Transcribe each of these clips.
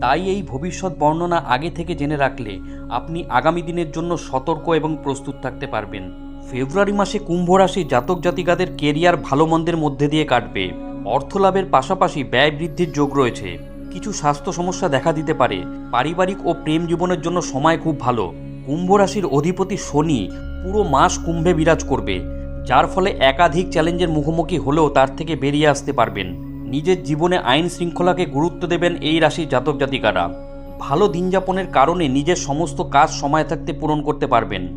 তাই এই ভবিষ্যৎ বর্ণনা আগে থেকে জেনে রাখলে আপনি আগামী দিনের জন্য সতর্ক এবং প্রস্তুত থাকতে পারবেন। ফেব্রুয়ারি মাসে কুম্ভ রাশি জাতক জাতিকাদের কেরিয়ার ভালো মন্দের মধ্যে দিয়ে কাটবে। অর্থলাভের পাশাপাশি ব্যয় বৃদ্ধির যোগ রয়েছে। কিছু স্বাস্থ্য সমস্যা দেখা দিতে পারে। পারিবারিক ও প্রেম জীবনের জন্য সময় খুব ভালো। কুম্ভ রাশির অধিপতি শনি পুরো মাস কুম্ভে বিরাজ করবে, যার ফলে একাধিক চ্যালেঞ্জের মুখোমুখি হলেও তার থেকে বেরিয়ে আসতে পারবেন। নিজের জীবনে আইন শৃঙ্খলাকে গুরুত্ব দেবেন এই রাশির জাতক জাতিকারা। ভালো দিনযাপনের কারণে নিজের সমস্ত কাজ সময় থাকতে পূরণ করতে পারবেন।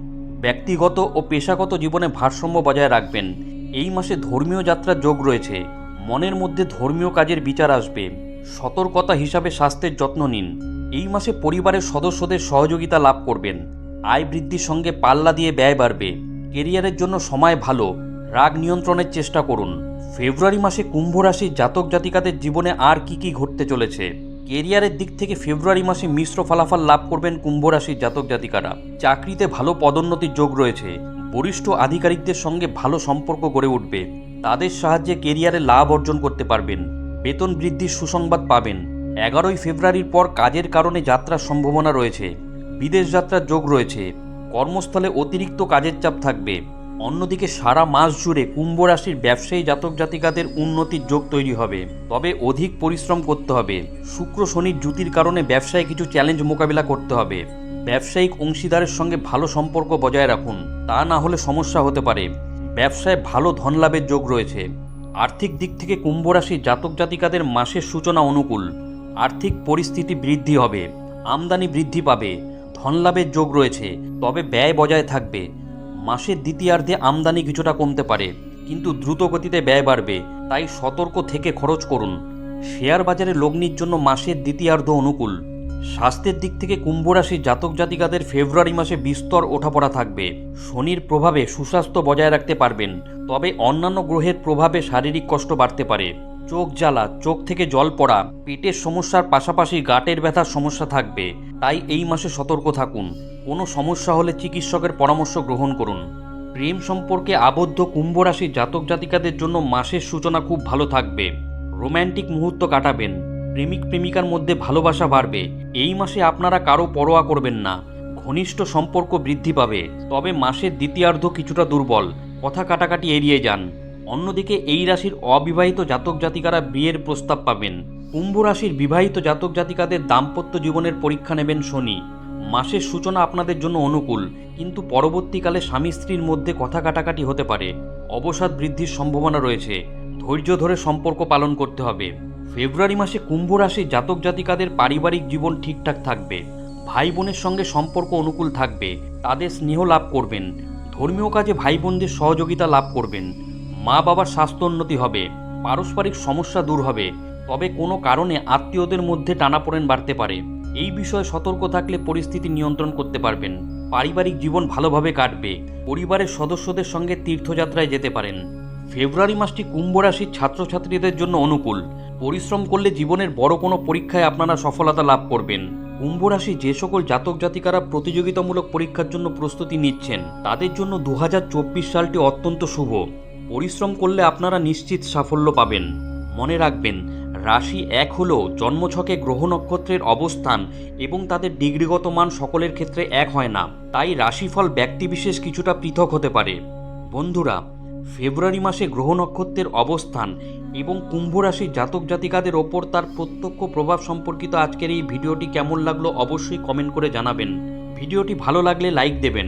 ব্যক্তিগত ও পেশাগত জীবনে ভারসাম্য বজায় রাখবেন। এই মাসে ধর্মীয় যাত্রার যোগ রয়েছে। মনের মধ্যে ধর্মীয় কাজের বিচার আসবে। সতর্কতা হিসাবে স্বাস্থ্যের যত্ন নিন। এই মাসে পরিবারের সদস্যদের সহযোগিতা লাভ করবেন। আয় বৃদ্ধির সঙ্গে পাল্লা দিয়ে ব্যয় বাড়বে। কেরিয়ারের জন্য সময় ভালো। রাগ নিয়ন্ত্রণের চেষ্টা করুন। ফেব্রুয়ারি মাসে কুম্ভ রাশির জাতক জাতিকাদের জীবনে আর কি কি ঘটতে চলেছে? কেরিয়ারের দিক থেকে ফেব্রুয়ারি মাসে মিশ্র ফলাফল লাভ করবেন কুম্ভ রাশির জাতক জাতিকারা। চাকরিতে ভালো পদোন্নতির যোগ রয়েছে। বরিষ্ঠ আধিকারিকদের সঙ্গে ভালো সম্পর্ক গড়ে উঠবে। তাদের সাহায্যে কেরিয়ারে লাভ অর্জন করতে পারবেন। বেতন বৃদ্ধির সুসংবাদ পাবেন। এগারোই ফেব্রুয়ারির পর কাজের কারণে যাত্রার সম্ভাবনা রয়েছে। বিদেশ যাত্রার যোগ রয়েছে। কর্মস্থলে অতিরিক্ত কাজের চাপ থাকবে। অন্যদিকে সারা মাস জুড়ে কুম্ভ রাশির ব্যবসায়ী জাতক জাতিকাদের উন্নতির যোগ তৈরি হবে। তবে অধিক পরিশ্রম করতে হবে। শুক্র শনির জুতির কারণে ব্যবসায় কিছু চ্যালেঞ্জ মোকাবিলা করতে হবে। ব্যবসায়িক অংশীদারের সঙ্গে ভালো সম্পর্ক বজায় রাখুন। তা না হলে সমস্যা হতে পারে। ব্যবসায় ভালো ধনলাভের যোগ রয়েছে। আর্থিক দিক থেকে কুম্ভ রাশির জাতক জাতিকাদের মাসের সূচনা অনুকূল। আর্থিক পরিস্থিতি বৃদ্ধি হবে। আমদানি বৃদ্ধি পাবে। ধনলাভের যোগ রয়েছে। তবে ব্যয় বজায় থাকবে। মাসের দ্বিতীয়ার্ধে আমদানি কিছুটা কমতে পারে, কিন্তু দ্রুত গতিতে ব্যয় বাড়বে, তাই সতর্ক থেকে খরচ করুন। শেয়ার বাজারে লগ্নির জন্য মাসের দ্বিতীয়ার্ধ অনুকূল। স্বাস্থ্যের দিক থেকে কুম্ভ রাশির জাতক জাতিকাদের ফেব্রুয়ারি মাসে বিস্তর ওঠাপড়া থাকবে। শনির প্রভাবে সুস্বাস্থ্য বজায় রাখতে পারবেন, তবে অন্যান্য গ্রহের প্রভাবে শারীরিক কষ্ট বাড়তে পারে। চোখ জ্বালা, চোখ থেকে জল পড়া, পেটের সমস্যার পাশাপাশি গাঁটের ব্যথার সমস্যা থাকবে। তাই এই মাসে সতর্ক থাকুন। কোনো সমস্যা হলে চিকিৎসকের পরামর্শ গ্রহণ করুন। প্রেম সম্পর্কে আবদ্ধ কুম্ভ রাশির জাতক জাতিকাদের জন্য মাসের সূচনা খুব ভালো থাকবে। রোম্যান্টিক মুহূর্ত কাটাবেন। প্রেমিক প্রেমিকার মধ্যে ভালোবাসা বাড়বে। এই মাসে আপনারা কারও পরোয়া করবেন না। ঘনিষ্ঠ সম্পর্ক বৃদ্ধি পাবে। তবে মাসের দ্বিতীয়ার্ধ কিছুটা দুর্বল। কথা কাটাকাটি এড়িয়ে যান। অন্যদিকে এই রাশির অবিবাহিত জাতক জাতিকারা বিয়ের প্রস্তাব পাবেন। কুম্ভ রাশির বিবাহিত জাতক জাতিকাদের দাম্পত্য জীবনের পরীক্ষা নেবেন শনি। মাসের সূচনা আপনাদের জন্য অনুকূল, কিন্তু পরবর্তীকালে স্বামী স্ত্রীর মধ্যে কথা কাটাকাটি হতে পারে। অবসাদ বৃদ্ধির সম্ভাবনা রয়েছে। ধৈর্য ধরে সম্পর্ক পালন করতে হবে। ফেব্রুয়ারি মাসে কুম্ভ রাশির জাতক জাতিকাদের পারিবারিক জীবন ঠিকঠাক থাকবে। ভাই বোনের সঙ্গে সম্পর্ক অনুকূল থাকবে। তাদের স্নেহ লাভ করবেন। ধর্মীয় কাজে ভাই বোনদের সহযোগিতা লাভ করবেন। মা বাবার স্বাস্থ্য উন্নতি হবে, পারস্পরিক সমস্যা দূর হবে, তবে কোনো কারণে আত্মীয়দের মধ্যে টানাপোড়েন বাড়তে পারে। এই বিষয়ে সতর্ক থাকলে পরিস্থিতি নিয়ন্ত্রণ করতে পারবেন। পারিবারিক জীবন ভালোভাবে কাটবে, পরিবারের সদস্যদের সঙ্গে তীর্থযাত্রায় যেতে পারেন। ফেব্রুয়ারি মাসটি কুম্ভ রাশির ছাত্রছাত্রীদের জন্য অনুকূল। পরিশ্রম করলে জীবনের বড় কোনো পরীক্ষায় আপনারা সফলতা লাভ করবেন। কুম্ভ রাশি যে সকল জাতক জাতিকারা প্রতিযোগিতামূলক পরীক্ষার জন্য প্রস্তুতি নিচ্ছেন, তাদের জন্য দু হাজার চব্বিশ সালটি অত্যন্ত শুভ। পরিশ্রম করলে আপনারা নিশ্চিত সাফল্য পাবেন। মনে রাখবেন, রাশি এক হলেও জন্মছকে গ্রহ নক্ষত্রের অবস্থান এবং তাদের ডিগ্রিগত মান সকলের ক্ষেত্রে এক হয় না। তাই রাশিফল ব্যক্তিবিশেষ কিছুটা পৃথক হতে পারে। বন্ধুরা, ফেব্রুয়ারি মাসে গ্রহ নক্ষত্রের অবস্থান এবং কুম্ভ রাশির জাতক জাতিকাদের ওপর তার প্রত্যক্ষ প্রভাব সম্পর্কিত আজকের এই ভিডিওটি কেমন লাগল অবশ্যই কমেন্ট করে জানাবেন। ভিডিওটি ভালো লাগলে লাইক দেবেন।